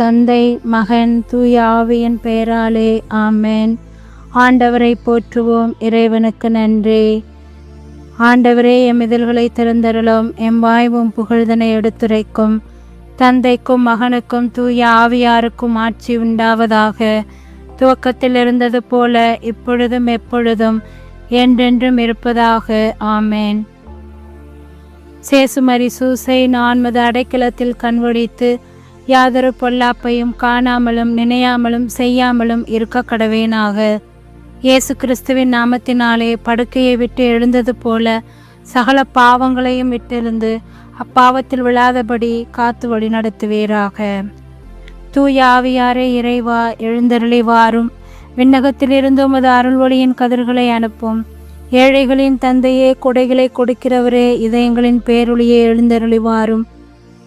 தந்தை மகன் தூய ஆவியின் பெயராலே ஆமேன். ஆண்டவரை போற்றுவோம் இறைவனுக்கு நன்றி. ஆண்டவரே எம் இதழ்களை திறந்தருளும் எம் வாய்வும் புகழ்தனை எடுத்துரைக்கும். தந்தைக்கும் மகனுக்கும் தூய ஆவியாருக்கும் ஆட்சி உண்டாவதாக. துவக்கத்தில் இருந்தது போல இப்பொழுதும் எப்பொழுதும் என்றென்றும் இருப்பதாக. ஆமேன். சேசுமரி சூசை நான்மது அடைக்கலத்தில் கண்வொழித்து யாதொரு பொல்லாப்பையும் காணாமலும் நினையாமலும் செய்யாமலும் இருக்க கடவேனாக. இயேசு கிறிஸ்துவின் நாமத்தினாலே படுக்கையை விட்டு எழுந்தது போல சகல பாவங்களையும் விட்டெழுந்து அப்பாவத்தில் விழாதபடி காத்து வழி நடத்துவீராக. தூயாவியாரே இறைவா எழுந்தருளி வாரும் விண்ணகத்திலிருந்து உமது அருள் ஒளியின் கதிர்களை அனுப்பும். ஏழைகளின் தந்தையே கொடைகளை கொடுக்கிறவரே இதயங்களின் பேரொழியே எழுந்தருளி வாரும்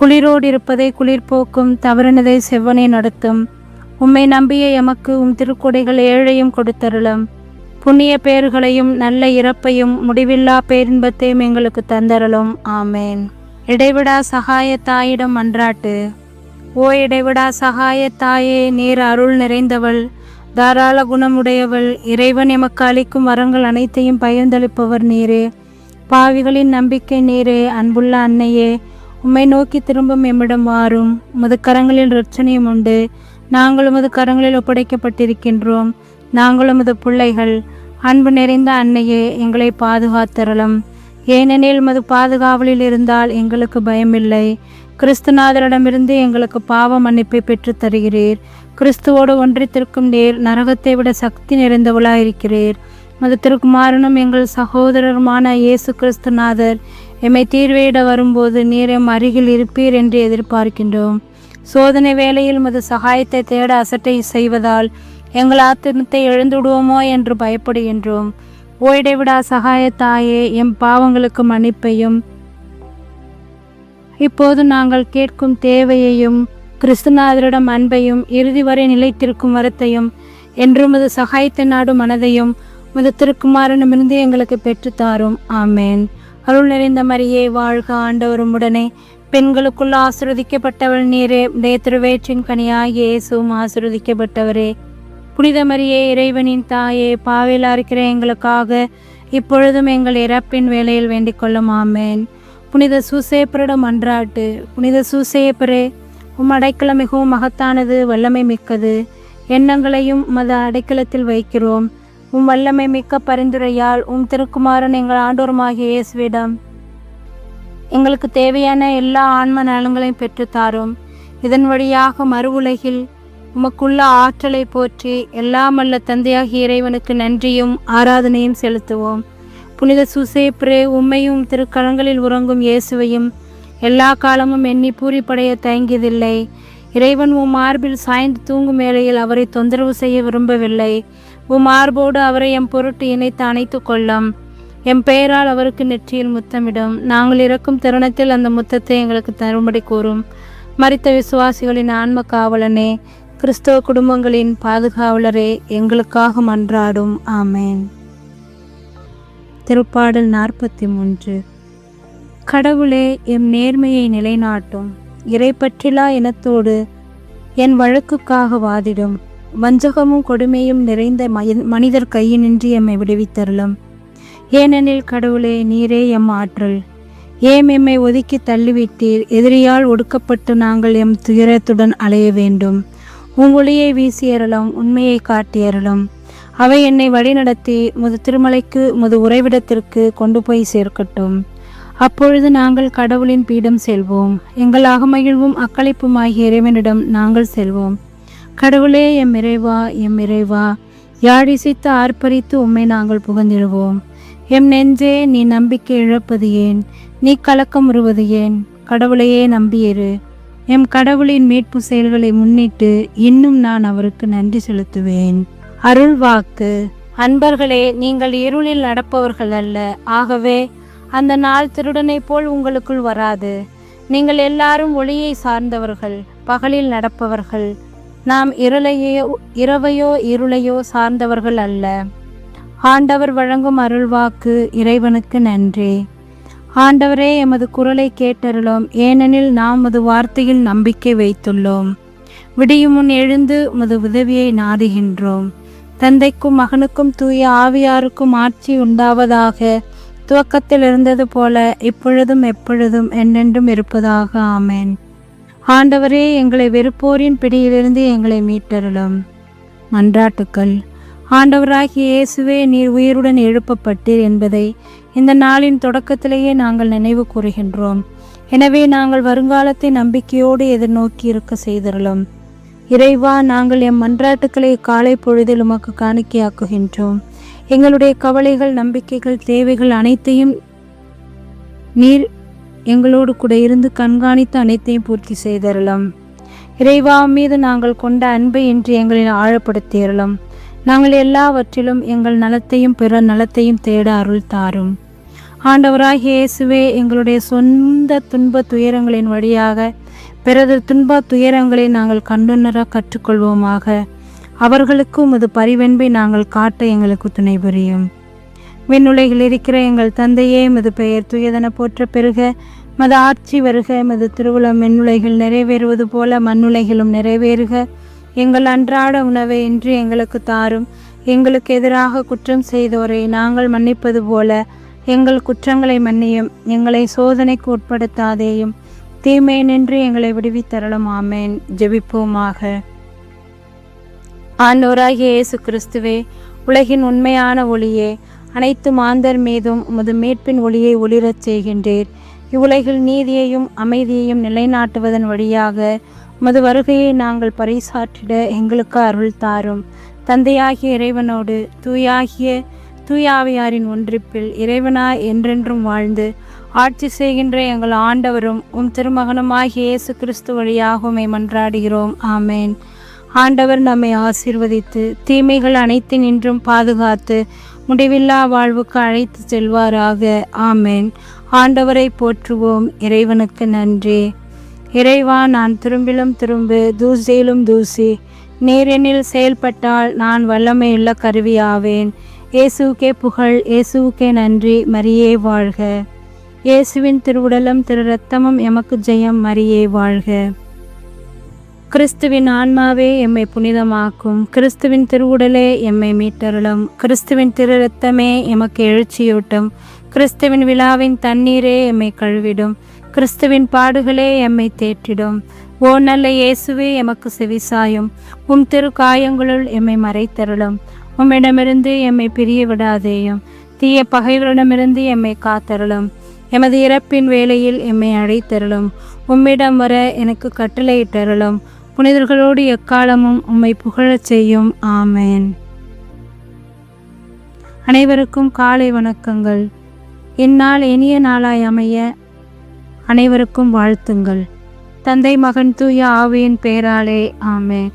குளிரோடு இருப்பதை குளிர்போக்கும் தவறினதை செவ்வனை நடத்தும். உம்மை நம்பிய எமக்கு உம் திருக்கொடைகள் ஏழையும் கொடுத்தருளும். புண்ணிய பேர்களையும் நல்ல இறப்பையும் முடிவில்லா பேரின்பத்தையும் எங்களுக்கு தந்தரலும் ஆமேன். இடைவிடா சகாய தாயிடம் மன்றாட்டு ஓ இடைவிடா சகாய தாயே நீர் அருள் நிறைந்தவள். தாராள குணமுடையவள். இறைவன் எமக்கு அளிக்கும் வரங்கள் அனைத்தையும் பயந்தளிப்பவர் நீரே. பாவிகளின் நம்பிக்கை நீரே. அன்புள்ள அன்னையே உம்மை நோக்கி திரும்பும் எம்மிடம் வாரும். உமது கரங்களில் ரட்சணையும் உண்டு. நாங்கள் உமது கரங்களில் ஒப்படைக்கப்பட்டிருக்கின்றோம். நாங்கள் உமது பிள்ளைகள். அன்பு நிறைந்த அன்னையே எங்களை பாதுகாத்திரலும் ஏனெனில் மது பாதுகாவலில் இருந்தால் எங்களுக்கு பயமில்லை. கிறிஸ்துநாதரிடமிருந்து எங்களுக்கு பாவ மன்னிப்பை பெற்றுத் தருகிறீர். கிறிஸ்துவோடு ஒன்றித்திருக்கும் நேர் நரகத்தை விட சக்தி நிறைந்தவளாயிருக்கிறீர். மது திருக்குமாரனும் எங்கள் சகோதரருமான இயேசு கிறிஸ்துநாதர் எம்மை தீர்வையிட வரும்போது நீர் எம் அருகில் இருப்பீர் என்று எதிர்பார்க்கின்றோம். சோதனை வேளையில் மது சகாயத்தை தேட அசட்டை செய்வதால் எங்கள் ஆத்திரத்தை எழுந்துடுவோமோ என்று பயப்படுகின்றோம். ஓய்டைவிடா சகாய தாயே எம் பாவங்களுக்கு மன்னிப்பையும். இப்போது நாங்கள் கேட்கும் தேவையையும் கிறிஸ்துநாதரிடம் அன்பையும் இறுதி வரை நிலைத்திருக்கும் வரத்தையும் என்றும் அது சகாயத்தை நாடும் மனதையும் மது திருக்குமாரனமிருந்து எங்களுக்கு பெற்றுத்தாரும் ஆமேன். அருள் நிறைந்த மரியே வாழ்க ஆண்டவரும் உடனே. பெண்களுக்குள் ஆசிர்வதிக்கப்பட்டவள் நீரே உடைய திருவேற்றின் கனியாகிய இயேசுவும் ஆசிர்வதிக்கப்பட்டவரே. புனித மரியே இறைவனின் தாயே பாவையில் இருக்கிற எங்களுக்காக இப்பொழுதும் எங்கள் இறப்பின் வேலையில் வேண்டிக் கொள்ளும் ஆமேன். புனித சூசேப்பரிடம் அன்றாட்டு. புனித சூசேப்பரே உம் அடைக்கலம் மிகவும் மகத்தானது வல்லமை மிக்கது. எண்ணங்களையும் மத அடைக்கலத்தில் வைக்கிறோம். உம் வல்லமை மிக்க பரிந்துரையால் உம் திருக்குமாரன் எங்கள் ஆண்டோருமாகிய இயேசுவிடம். எங்களுக்கு தேவையான எல்லா ஆன்ம நலங்களையும் பெற்றுத்தாரும் இதன் வழியாக மறு உலகில் உமக்குள்ள ஆற்றலை போற்றி எல்லாம் அல்ல தந்தையாகிய இறைவனுக்கு நன்றியும் ஆராதனையும் செலுத்துவோம். புனித சுசேப்ரே உம்மையும் திருக்கலங்களில் உறங்கும் இயேசுவையும் எல்லா காலமும் எண்ணி பூரிப்படைய தயங்கியதில்லை. இறைவன் உம் மார்பில் சாய்ந்து தூங்கும் வேளையில் அவரை தொந்தரவு செய்ய விரும்பவில்லை. உம் மார்போடு அவரை எம் பொருட்டு இணைத்து அணைத்து கொள்ளும். எம் பெயரால் அவருக்கு நெற்றியில் முத்தமிடும். நாங்கள் இறக்கும் தருணத்தில் அந்த முத்தத்தை எங்களுக்கு தரும்படி கூறும். மறித்த விசுவாசிகளின் ஆன்ம காவலனே கிறிஸ்தவ குடும்பங்களின் பாதுகாவலரே எங்களுக்காக மன்றாடும். ஆமேன். திருப்பாடல் நாற்பத்தி மூன்று கடவுளே எம் நேர்மையை நிலைநாட்டும். இறைப்பற்றிலா இனத்தோடு என் வழக்குக்காக வாதிடும். வஞ்சகமும் கொடுமையும் நிறைந்த மனிதர் கையினின்றி எம்மை விடுவித்தருளும். ஏனெனில் கடவுளே நீரே எம் ஆற்றல். ஏம் எம்மை ஒதுக்கி தள்ளிவிட்டீர். எதிரியால் ஒடுக்கப்பட்டு நாங்கள் எம் துயரத்துடன் அலைய வேண்டும். உம் ஒளியை வீசியறலும் உண்மையை காட்டியறலும் அவை என்னை வழிநடத்தி முது திருமலைக்கு முது உறைவிடத்திற்கு கொண்டு போய் சேர்க்கட்டும். அப்பொழுது நாங்கள் கடவுளின் பீடம் செல்வோம். எங்கள் அகமகிழ்வும் அக்களிப்புமாகிய இறைவனிடம் நாங்கள் செல்வோம். கடவுளே எம் இறைவா எம் இறைவா யாழிசைத்து ஆர்ப்பரித்து உம்மை நாங்கள் புகழ்ந்திடுவோம். எம் நெஞ்சே நீ நம்பிக்கை இழப்பது ஏன்? நீ கலக்கம் உருவது ஏன்? கடவுளையே நம்பியிரு எம் கடவுளின் மீட்பு செயல்களை முன்னிட்டு இன்னும் நான் அவருக்கு நன்றி செலுத்துவேன். அருள் வாக்கு. அன்பர்களே நீங்கள் இருளில் நடப்பவர்கள் அல்ல. ஆகவே அந்த நாள் திருடனைப் போல் உங்களுக்குள் வராது. நீங்கள் எல்லாரும் ஒளியை சார்ந்தவர்கள் பகலில் நடப்பவர்கள் நாம் இருளையோ இரவையோ இருளையோ சார்ந்தவர்கள் அல்ல. ஆண்டவர் வழங்கும் அருள்வாக்கு இறைவனுக்கு நன்றி. ஆண்டவரே எமது குரலை கேட்டருளோம். ஏனெனில் நாம் அது வார்த்தையில் நம்பிக்கை வைத்துள்ளோம். விடியும் முன் எழுந்து உமது உதவியை நாடுகின்றோம் தந்தைக்கும் மகனுக்கும் தூய ஆவியாருக்கும் ஆட்சி உண்டாவதாக துவக்கத்தில் இருந்தது போல இப்பொழுதும் எப்பொழுதும் என்றென்றும் இருப்பதாக. ஆமேன். ஆண்டவரே எங்களை வெறுப்போரின் பிடியிலிருந்து எங்களை மீட்டருளும். மன்றாட்டுக்கள். ஆண்டவராகிய இயேசுவே நீர் உயிருடன் எழுப்பப்பட்டீர் என்பதை இந்த நாளின் தொடக்கத்திலேயே நாங்கள் நினைவு கூறுகின்றோம். எனவே நாங்கள் வருங்காலத்தை நம்பிக்கையோடு எதிர்நோக்கி இருக்க செய்திருளும். இறைவா நாங்கள் எம் மன்றாட்டுக்களை காலை பொழுதில் உமக்கு காணிக்கையாக்குகின்றோம். எங்களுடைய கவலைகள் நம்பிக்கைகள் தேவைகள் அனைத்தையும் நீர் எங்களோடு கூட இருந்து கண்காணித்து அனைத்தையும் பூர்த்தி செய்தரலாம் இறைவா மீது நாங்கள் கொண்ட அன்பை இன்று எங்களை ஆழப்படுத்தியறலாம் நாங்கள் எல்லாவற்றிலும் எங்கள் நலத்தையும் பிற நலத்தையும் தேட அருள் தாரும். ஆண்டவராக இயேசுவே எங்களுடைய சொந்த துன்ப துயரங்களின் வழியாக பிறகு துன்ப துயரங்களை நாங்கள் கண்டுணர கற்றுக்கொள்வோமாக. அவர்களுக்கும் இது பரிவென்பை நாங்கள் காட்ட எங்களுக்கு துணை புரியும் விண்ணுலகில் இருக்கிற எங்கள் தந்தையே மது பெயர் துயதன போற்ற பெருக. மது ஆட்சி வருக மது திருவுளம் விண்ணுலைகள் நிறைவேறுவது போல மண்ணுலைகளும் நிறைவேறுக. எங்கள் அன்றாட உணவை இன்று எங்களுக்கு தாரும். எங்களுக்கு எதிராக குற்றம் செய்தோரை நாங்கள் மன்னிப்பது போல எங்கள் குற்றங்களை மன்னியும். எங்களை சோதனைக்கு உட்படுத்தாதேயும். தீமை நின்று எங்களை விடுவித்தரலும் ஆமேன். ஜெபிப்போமாக. ஆண்டோராகிய இயேசு கிறிஸ்துவே உலகின் உண்மையான ஒளியே அனைத்து மாந்தர் மீதும் உமது மீட்பின் ஒளியை ஒளிரச் செய்கின்றீர். இவ்வுலகில் நீதியையும் அமைதியையும் நிலைநாட்டுவதன் வழியாக உமது வருகையை நாங்கள் பறைசாற்றிட எங்களுக்கு அருள் தாரும். தந்தையாகிய இறைவனோடு தூயாகிய தூயாவியாரின் ஒன்றிப்பில் இறைவனா என்றென்றும் வாழ்ந்து ஆட்சி செய்கின்ற எங்கள் ஆண்டவரும் உம் திருமகனுமாகிய இயேசு கிறிஸ்து வழியாக மன்றாடுகிறோம். ஆமேன். ஆண்டவர் நம்மை ஆசிர்வதித்து தீமைகள் அனைத்தினின்றும் பாதுகாத்து முடிவில்லா வாழ்வுக்கு அழைத்து செல்வாராக. ஆமேன். ஆண்டவரை போற்றுவோம். இறைவனுக்கு நன்றி. இறைவா நான் திரும்பிலும் திரும்பு தூசியிலும் தூசி. நேரெனில் செயல்பட்டால் நான் வல்லமையுள்ள கருவியாவேன். இயேசுக்கே புகழ் இயேசுக்கே நன்றி. மரியே வாழ்க. இயேசுவின் திருவுடலும் திரு ரத்தமும் எமக்கு ஜெயம். மரியே வாழ்க. கிறிஸ்துவின் ஆன்மாவே எம்மை புனிதமாக்கும். கிறிஸ்துவின் திருவுடலே எம்மை மீட்டருளும். கிறிஸ்துவின் திரு ரத்தமே எமக்கு எழுச்சியூட்டும். கிறிஸ்துவின் விழாவின் தண்ணீரே எம்மை கழுவிடும். கிறிஸ்துவின் பாடுகளே எம்மை தேற்றிடும். ஓ நல்ல இயேசுவே எமக்கு செவிசாயும் உம் திரு காயங்களுள் எம்மை மறைத்தருளும். உம்மிடமிருந்து எம்மை பிரிய விடாதேயும் தீய பகைவரிடமிருந்து எம்மை காத்தருளும். எமது இறப்பின் வேளையில் எம்மை அழைத்தருளும். உம்மிடம் வர எனக்கு கட்டளையிட்டருளும். புனிதர்களோடு எக்காலமும் உம்மை புகழச் செய்யும். ஆமேன். அனைவருக்கும் காலை வணக்கங்கள். இந்நாள் இனிய நாளாய் அமைய அனைவருக்கும் வாழ்த்துங்கள். தந்தை மகன் தூய ஆவியின் பெயராலே ஆமேன்.